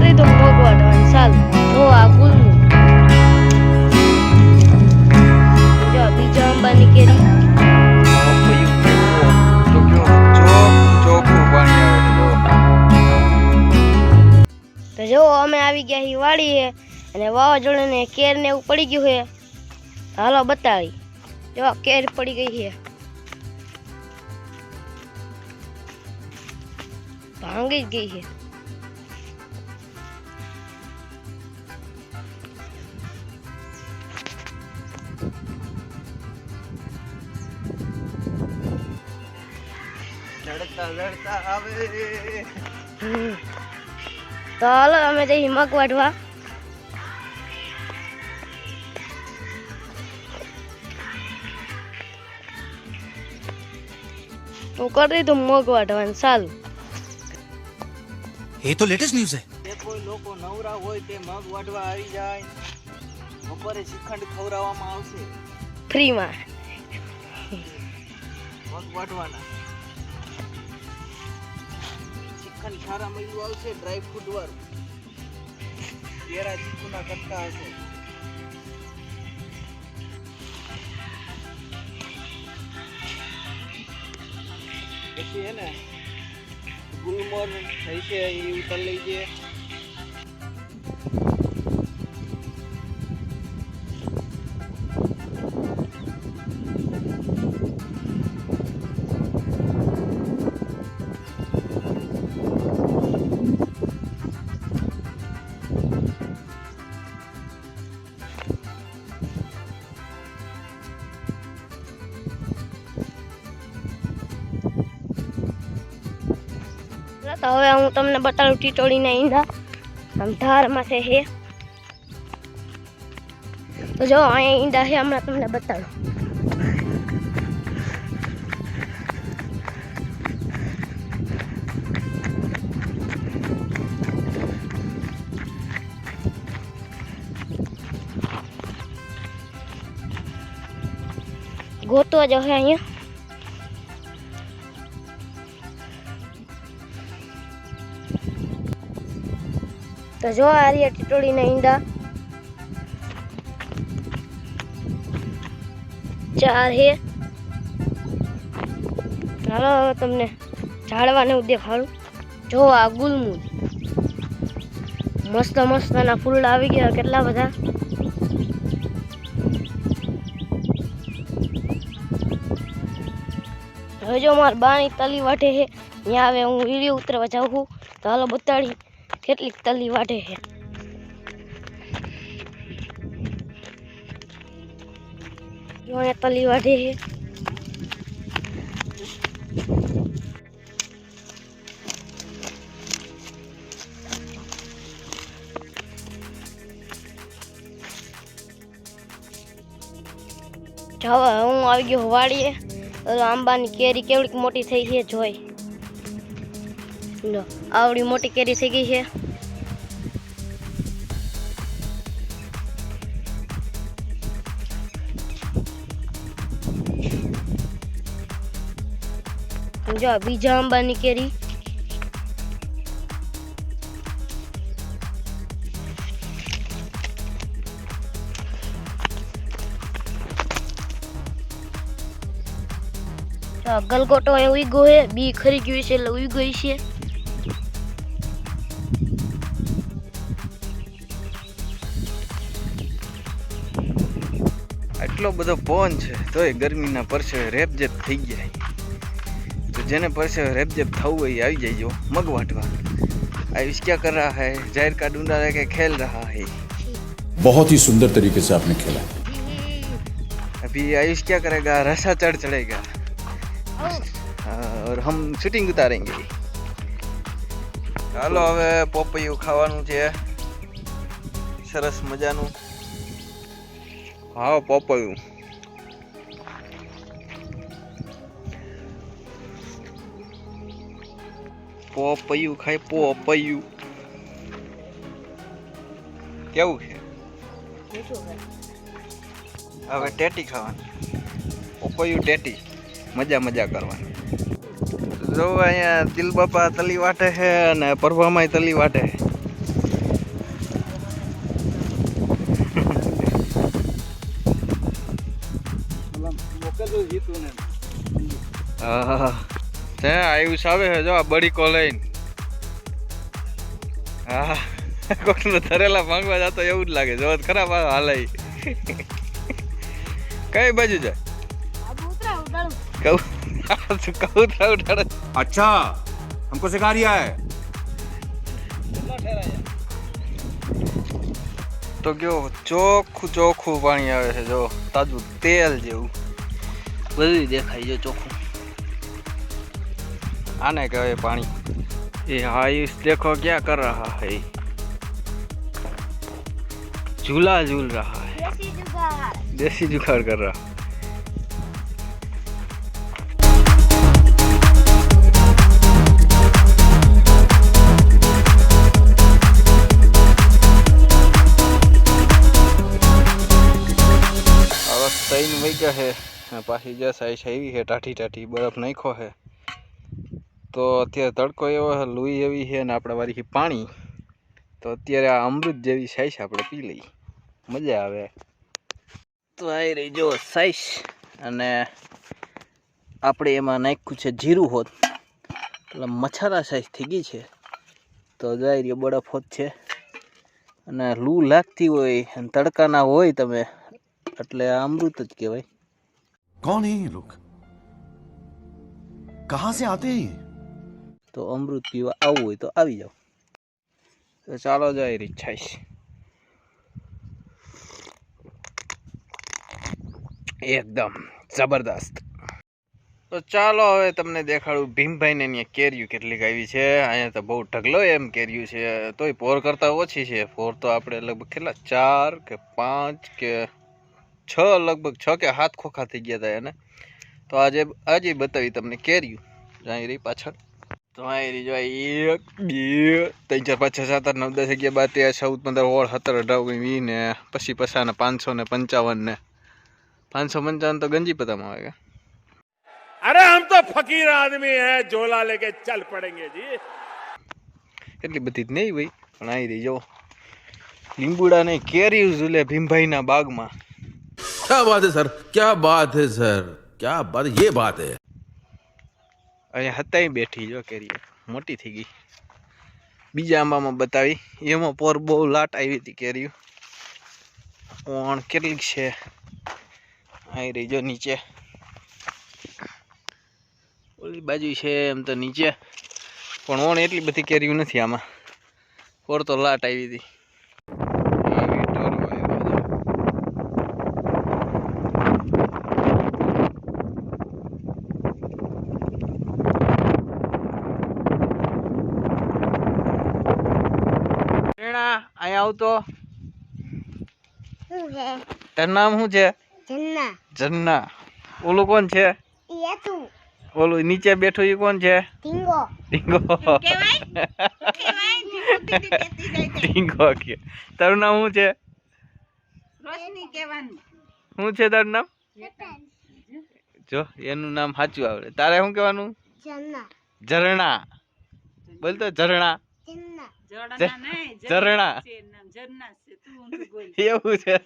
કરી તો મોગવાડવાનું ચાલ, જો આ ગુલનું જો તો જો, અમે આવી ગયા હી વાડી હે અને વાવાઝોડાને કેર ને એવું પડી ગયું હે હાલો, બતાવી. જો, કેર પડી ગઈ છે. ભાંગી જ ગઈ છે. ચાલો લડતા તો અમે જઈ હિમક વાઢવા. હું કરી દીધું મગ વાઢવાનું સારું એ તો લેટેસ્ટ ન્યૂઝ છે. જે કોઈ લોકો નવરા હોય તે મગ વાઢવા આવી જાય. બપોરે શ્રીખંડ ખવડાવવામાં આવશે. ફ્રીમાં. મગ વાઢવાના. શ્રીખંડ સારા મળ્યું આવશે ડ્રાય ફ્રૂટ વાળું કેરા ચીકુના કટકા હશે. પછી હે ને ગુલમોર થઈ છે એ ઉતર લઈ જઈએ. તો હવે હું તમને બતાડું ટીટોળીના ઈંડા. આમ ધારમાં છે હે. તો જો, અહીંયા ઈંડા છે, હમણાં તમને બતાડું ગોતો જ હે અહીંયા. તો જો આ રહ્યા ટીટોળીના ઈંડા. ચાર હે. ચાલો તમને ઝાડવાને હું દેખાડું. જો આ ગુલમુલ. મસ્ત મસ્તના ફૂલ આવી ગયા કેટલા બધા. હવે જો માર બાણી તલી વાટે છે ત્યાં હવે હું વીડિયો ઉતરવા જાઉં છું. તો હાલો બતાડી. કેટલીક તલી વાટે છે. જો અહીંયા તલી વાટે છે. જો હવે હું આવી ગયો વાડીએ ઓલો આંબાની કેરી કેવડીક મોટી થઈ છે જોઈ. લો. આવડી મોટી કેરી થઈ ગઈ છે. જો બીજા આંબાની કેરી. ગલગોટો એ ઉઈ હે બી ખરી ગયું છે એટલે ઉઈ ગઈ છે. આટલો બધો પવન છે તોય ગરમીના પરસેવે રેપજેપ થઈ જાય તો જેને પરસેવે રેપજેપ થવું હોય એ આવી જાય મગ વાટવા આયુષ क्या कर रहा है जाहिर का ढूंढा लेके खेल रहा है बहुत ही सुंदर तरीके से आपने खेला अभी आयुष क्या करेगा रसा चढ़ चढ़ेगा हाँ, और हम शूटिंग उतारेंगे ચાલો હવે પોપૈયું ખાવાનું છે સરસ મજાનું હા, પોપૈયું. પોપૈયું ખાય, પોપૈયું. કેવું છે? હવે ટેટી ખાવાની. પોપૈયું ટેટી. મજા મજા કરવાની. જો અહીંયા દિલ બાપા તલી વાટે છે અને પરભામાય તલી વાટે છે. હા ત્યાં આયુષ આવે છે જો આ બડી કો લઈને હા કોકનો ધરેલા માંગવા જતો એવું જ લાગે જો ખરાબ હાલાઈ કઈ બાજુ જાય આબુ ઉતરા ઉડાડું કહું કહું થાવ ઉઠાડે अच्छा हमको सिखा रिया है તો કયો ચોખ્ખું ચોખ્ખું પાણી આવે છે જો તાજું તેલ જેવું બધું દેખાય છે ચોખ્ખું આને કહેવાય પાણી એ आयुष देखो क्या कर रहा है झूला झूल रहा है દેશી જુગાડ देसी जुगाड़ कर रहा હવે ત્રણ વાગ્યા છે અને પાછી જે સાઈઝ આવી છે ટાઠી ટાઠી બરફ નાખ્યો છે તો અત્યારે તડકો એવો છે, લુઈ એવી છે અને આપણે વારી પાણી. તો અત્યારે આ અમૃત જેવી સાઈસ આપણે પી લઈએ. મજા આવે. તો આવી રહી જો સાઈસ અને આપણે એમાં નાખ્યું છે જીરું હોત. એટલે મચ્છરા સાઈઝ થઈ ગઈ છે. તો જાય રહ્યો બરફ હોત છે. અને લૂ લાગતી હોય અને તડકાના હોય તમે, એટલે આ અમૃત જ કહેવાય. કોણ હે કહા સે આતે હે તો અમૃત પીવા આવવું હોય તો આવી જાઓ. તો ચાલો જાય રહી છાઈશ એકદમ જબરદસ્ત. તો ચાલો હવે તમને દેખાડું. ભીમભાઈને અહીંયા કેરીયું કેટલીક આવી છે. અહીંયા તો બહુ ઢગલો એમ કેરીયું છે. તોય પોર કરતાં ઓછી છે. પોર તો આપણે લગભગ કેટલા? ચાર કે પાંચ કે છ લગભગ છ કે હાથ ખોખા થઈ ગયા હતા એને. તો આજે આજે બતાવી તમને કેરીયું જાય રહી પાછળ. તમારી જો એક બે ત્રણ ચાર પાંચ છ સાત આઠ નવ દસ અગિયાર બાર તેર ચૌદ પંદર ઓળ સત્તર અઢાર ઓગણીસ ને પછી પસાના પાંચસો ને પંચાવન ને. પાંચસો પંચાવન તો ગંજી પતામાં આવે અરે આમ તો ફકીર આદમી હે ઝોલા લેકે ચાલ પડેંગે જી. એટલી બધી જ નહીં ભાઈ પણ આવી રહી જો લીંબુડા ને કેરી ઝૂલે ભીમભાઈના બાગમાં. ક્યાં બાત હે સર? ક્યાં બાત હે સર? ક્યાં બાત? યે બાત હે. અહીંયા હતાય બેઠી જો કેરી મોટી થઈ ગઈ. બીજા આંબામાં બતાવી. એમાં પોર બહુ લાટ આવી હતી કેરીઓ ઓણ કેટલીક છે? આવી રહી જો નીચે. ઓલી બાજુ છે એમ તો નીચે. પણ ઓણ એટલી બધી કેરીઓ નથી આમાં. પોર તો લાટ આવી હતી આવી ઢોરો આવ્યા છે. પ્રેરણા આવતો તારું નામ શું છે? જન્ના. જન્ના. ઓલું કોણ છે? ઓલું નીચે બેઠું એ કોણ છે? ઢીંગો. ઢીંગો. ઢીંગો કે. તારું નામ શું છે? શું છે તારું નામ? જો એનું નામ સાચું આવડે. તારે શું કહેવાનું? જન્ના. ઝરણા. બોલ તો ઝરણા. જન્ના. ઝરણા એવું છે.